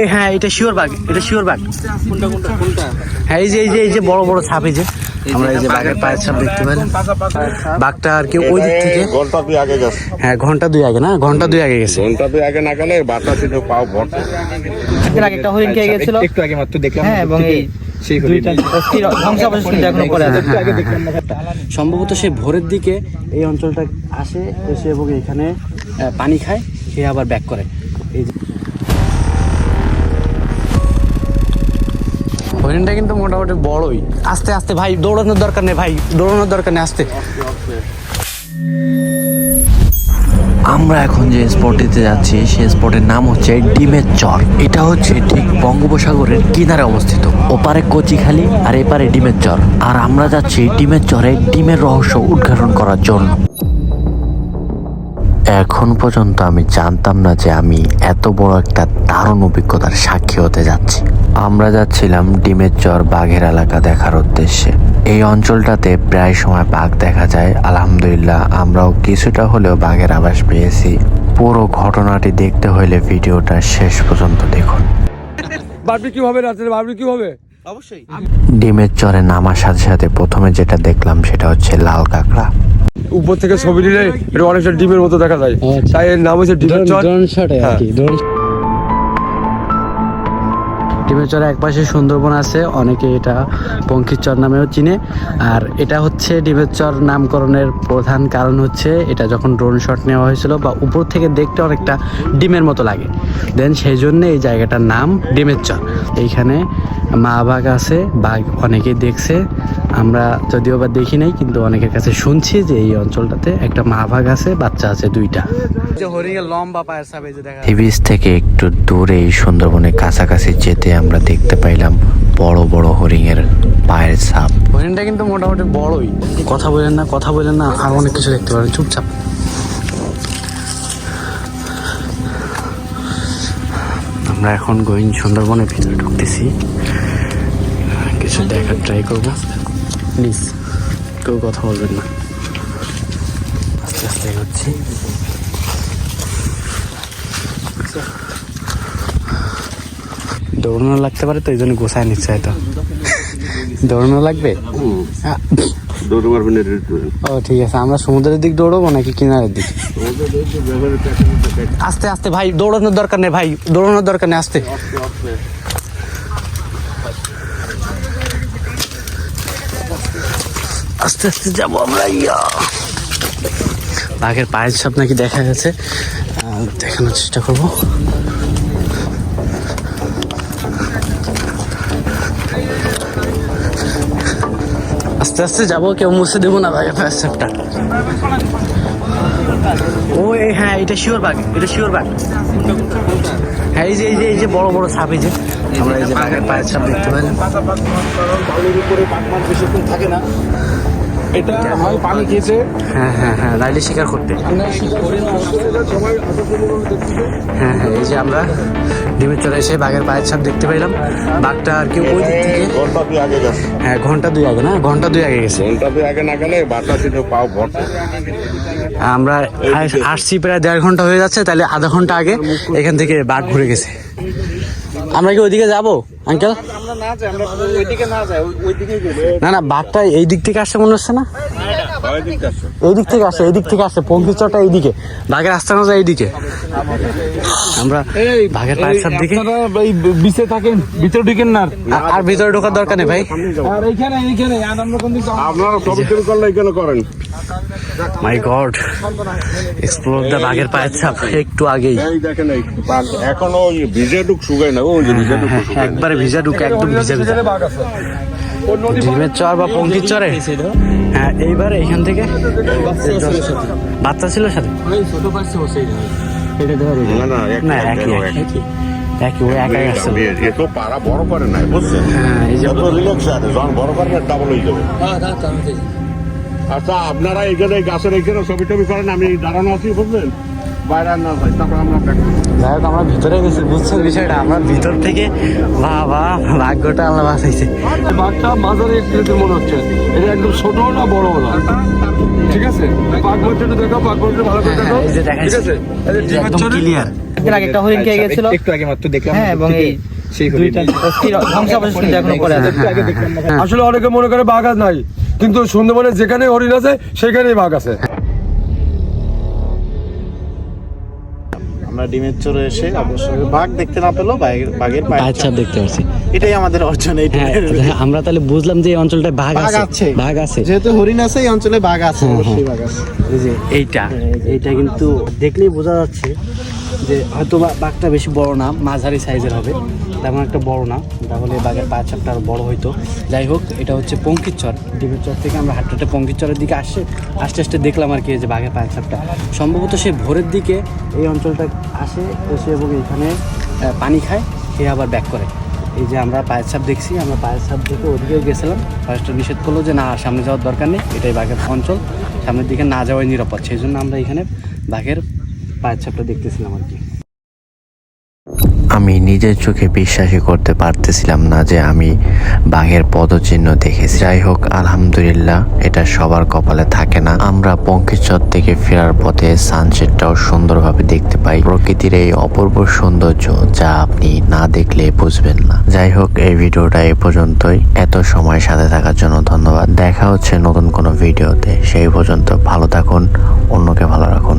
এই হ্যাঁ এটা শিওর বাঘ এটা শিওর বাঘ কোনটা কোনটা কোনটা হ্যাঁ এই যে এই যে এই যে বড় বড় ছাপ এই যে আমরা এই যে বাঘের পায়ের ছাপ দেখতে পাই বাঘটা আর কি ওই দিক থেকে ঘণ্টা দুই আগে গেছে হ্যাঁ ঘণ্টা দুই আগে না? ঘণ্টা দুই আগে গেছে। ঘণ্টা দুই আগে না গেলে বাতা ছিল পাও ভরত এর আগে একটা হরিণ খেয়ে গেছিল। একটু আগে মাত্র দেখলাম। হ্যাঁ এবং এই। সম্ভবত সে ভোরের দিকে এই অঞ্চলটা আসে এসে এবং এখানে পানি খায় খেয়ে আবার ব্যাক করে। এই হরিণটা কিন্তু মোটামুটি বড়ই। আস্তে আস্তে ভাই, দৌড়ানোর দরকার নেই ভাই, দৌড়ানোর দরকার নেই, আস্তে। আমরা এখন যে স্পটটিতে যাচ্ছি সেই স্পটের নাম হচ্ছে ডিমের চর। এটা হচ্ছে ঠিক বঙ্গোপসাগরের কিনারে অবস্থিত। ওপারে কচিখালি আর এপারে ডিমের চর। আর আমরা যাচ্ছি ডিমের চরে ডিমের রহস্য উদ্ঘাটন করার জন্য। এখন পর্যন্ত আমি জানতাম না যে আমি এত বড় একটা দারুণ অভিজ্ঞতার সাক্ষী হতে যাচ্ছি। আমরা যাচ্ছিলাম ডিমের চর বাঘের এলাকা দেখার উদ্দেশ্যে। এই অঞ্চলটাতে প্রায় সময় বাঘ দেখা যায় আলহামদুলিল্লাহ আমরাও কিছুটা হলেও বাঘের আবাস পেয়েছি। পুরো ঘটনাটি দেখতে হলে ভিডিওটা শেষ পর্যন্ত দেখুন। বারবিকিউ হবে রাত্রে বারবিকিউ হবে? অবশ্যই। ডিমের চরে নামার সাথে সাথে প্রথমে যেটা দেখলাম সেটা হচ্ছে লাল কাঁকড়া। উপর থেকে ছবি নিলে এটা অনেকটা ডিমের মতো দেখা যায়। তাই এর নাম হচ্ছে ডিমের চর। ডিমের চরে একপাশে সুন্দরবন আছে অনেকে এটা পঙ্খির চর নামেও চিনে। আর এটা হচ্ছে ডিমের চর নামকরণের প্রধান কারণ হচ্ছে এটা যখন ড্রোন শট নেওয়া হয়েছিল বা উপর থেকে দেখতে অনেকটা ডিমের মতো লাগে। দেন সেই জন্য এই জায়গাটার নাম ডিমের চর এইখানে মা বাঘ আছে বাঘ অনেকেই দেখছে। আমরা যদিও বা দেখি নাই কিন্তু অনেকের কাছে শুনছি যে এই অঞ্চলটাতে একটা মা বাঘ আছে বাচ্চা আছে দুইটা। থেকে একটু দূরে এই সুন্দরবনের কাছাকাছি যেতে আমরা দেখতে পাইলাম বড় বড় হরিণের পায়ের ছাপ। হরিণটা কিন্তু মোটামুটি বড়ই। কথা বলেন না, কথা বলেন না, আর অনেক কিছু দেখতে পারেন চুপচাপ। আমরা এখন গোয়িং সুন্দরবনের ভিতরে ঢুকতেছি। কিছু দেখার ট্রাই করব। প্লিজ কেউ কথা বলবেন না। আস্তে আস্তে এগোচ্ছি। দৌড়ানো লাগতে পারে তো এই জন্য গোসায় নিচ্ছে হয়তো। দৌড়ানো লাগবে? ও ঠিক আছে। আমরা সমুদ্রের দিক দৌড়বো নাকি কিনারের দিক? আস্তে আস্তে ভাই দৌড়ানোর দরকার নেই ভাই দৌড়ানোর দরকার নেই আস্তে। আস্তে আস্তে যাব আমরা ইয়া। বাঘের পায়ের ছাপ নাকি দেখা গেছে। দেখানোর চেষ্টা করব। আস্তে আস্তে যাব, কেউ মুছে দেবো না ভাই প্যাসেপটা ও হ্যাঁ এটা শিওর বাঘ এটা শিওর বাঘ হ্যাঁ এই যে এই যে এই যে, বড় বড় সাপ, এই যে। আমরা এই যে বাঘের পায়ের সাপ দেখতে পাই। থাকে না। এটা হয় পানি খেয়েছে। হ্যাঁ হ্যাঁ হ্যাঁ শিকার করতে। হ্যাঁ হ্যাঁ এই যে আমরা ডিমের চলে এসে বাঘের পায়ের ছাপ দেখতে পাইলাম। বাঘটা আর কি ওই দিক থেকে ঘণ্টা দুই আগে গেছে। হ্যাঁ ঘণ্টা দুই আগে না? ঘণ্টা দুই আগে গেছে। ঘণ্টা দুই আগে না গেলে ছিল পাও আমরা আসছি প্রায় দেড় ঘণ্টা হয়ে যাচ্ছে তাহলে আধা ঘণ্টা আগে এখান থেকে বাঘ ঘুরে গেছে। আমরা কি ওইদিকে যাব? আঙ্কেল? না যাই আমরা ওইদিকে না যাই ওই- ওইদিকেই গেলে। না না বাঘটা এই দিক থেকে আসছে মনে হচ্ছে না? এই দিক থেকে আসে এই দিক থেকে আসে পঙ্কির চরটা এইদিকে। বাঘের আস্তানা যায় এইদিকে। আমরা বাঘের পায়ের দিকে বিচে থাকেন ভিতরে ঢুকেন না আর। ভিতরে ঢোকার দরকার নেই ভাই। আর এইখানে এইখানে? আপনারা ছবি করলে এখানে করেন। মাই গড এক্সপ্লোর দ্য বাঘের পায়ের ছাপ একটু আগেই। দেখেন এখনও ভিজে ডুক শুকায় না ভিজে না। একবারে ভিজা ঢুকে একদম ভিজা ভিজা ডিমের চর বা পঙ্কির চরে? হ্যাঁ এইবার এখান থেকে বাচ্চা ছিল সাথে। না না এক- না এক- একই একই। একই ও একাই আসছে। এ তো পাড়া বড় করে নাই বুঝছেন হ্যাঁ এই যে রিল্যাক্স আছে যখন বড় করবে ডাবল হয়ে যাবে। আচ্ছা আপনারা এখানে গাছের এখানে ছবি টবি করেন আমি দাঁড়ানো আছি বুঝলেন? বাইরে না যাই তারপর আমরা back যাই হোক আমরা ভিতরে গেছি বুঝছ? বিষয়টা আমরা ভিতর থেকে বাবা ভাগ্যটা আমরা বাঁচাইছি। বাঘটা মাঝারি আকৃতির মনে হচ্ছে। এটা একদম ছোট না বড় না ঠিক আছে? পাক মধ্যে দেখো পাক মধ্যে ভালো করে দেখো। হ্যাঁ, এই যে ঠিক আছে? এই যে ডিমের একদম ক্লিয়ার একদিন আগে একটা হরিণ খেয়ে গেছিল। একটু আগে মাত্র দেখলাম হ্যাঁ এবং এই পড়ে আছে। আসলে অনেকে মনে করে বাঘ আর নাই কিন্তু সুন্দরবনে যেখানে হরিণ আছে সেখানেই বাঘ আছে। আমরা ডিমের চরে এসে অবশ্যই বাঘ দেখতে না পেলেও বাঘের বাঘের পায়ের আচ্ছা দেখতে পাচ্ছি। এটাই আমাদের অর্জন এই হ্যাঁ আমরা তাহলে বুঝলাম যে এই অঞ্চলটায় বাঘ আছে। বাঘ আছে। যেহেতু হরিণ আছে এই অঞ্চলে বাঘ আছে অবশ্যই বাঘ আছে। এই যে এইটা এইটা কিন্তু দেখলেই বোঝা যাচ্ছে যে হয়তো বা বাঘটা বেশি বড় না মাঝারি সাইজের হবে। তেমন একটা বড় না। তাহলে বাঘের পায়ের চাপটা আরও বড় হইতো। যাই হোক, এটা হচ্ছে পঙ্কির চর। ডিমের চর থেকে আমরা হাঁটতে পঙ্কির চরের দিকে আসছে। আস্তে আস্তে দেখলাম আর কি যে বাঘের পায়ের চাপটা সম্ভবত সে ভোরের দিকে এই অঞ্চলটা আসে, এসে এবং এখানে পানি খায় খেয়ে আবার ব্যাক করে। এই যে আমরা পায়ের ছাপ দেখছি, আমরা পায়ের ছাপ দেখে ওদিকেও গেছিলাম। ফরেস্টার নিষেধ করল যে না, সামনে যাওয়ার দরকার নেই, এটাই বাঘের অঞ্চল। সামনের দিকে না যাওয়াই নিরাপদ। সেই জন্য আমরা এখানে বাঘের পায়ের ছাপটা দেখতেছিলাম আর কি। আমি নিজের চোখে বিশ্বাসই করতে পারতেছিলাম না যে আমি বাঘের পদচিহ্ন দেখেছি। যাই হোক, আলহামদুলিল্লাহ, এটা সবার কপালে থাকে না। আমরা পঙ্কিচর থেকে ফেরার পথে সানসেটটাও সুন্দরভাবে দেখতে পাই। প্রকৃতির এই অপূর্ব সৌন্দর্য যা আপনি না দেখলে বুঝবেন না। যাই হোক, এই ভিডিওটা এ পর্যন্তই। এত সময় সাথে থাকার জন্য ধন্যবাদ। দেখা হচ্ছে নতুন কোনো ভিডিওতে। সেই পর্যন্ত ভালো থাকুন, অন্যকে ভালো রাখুন।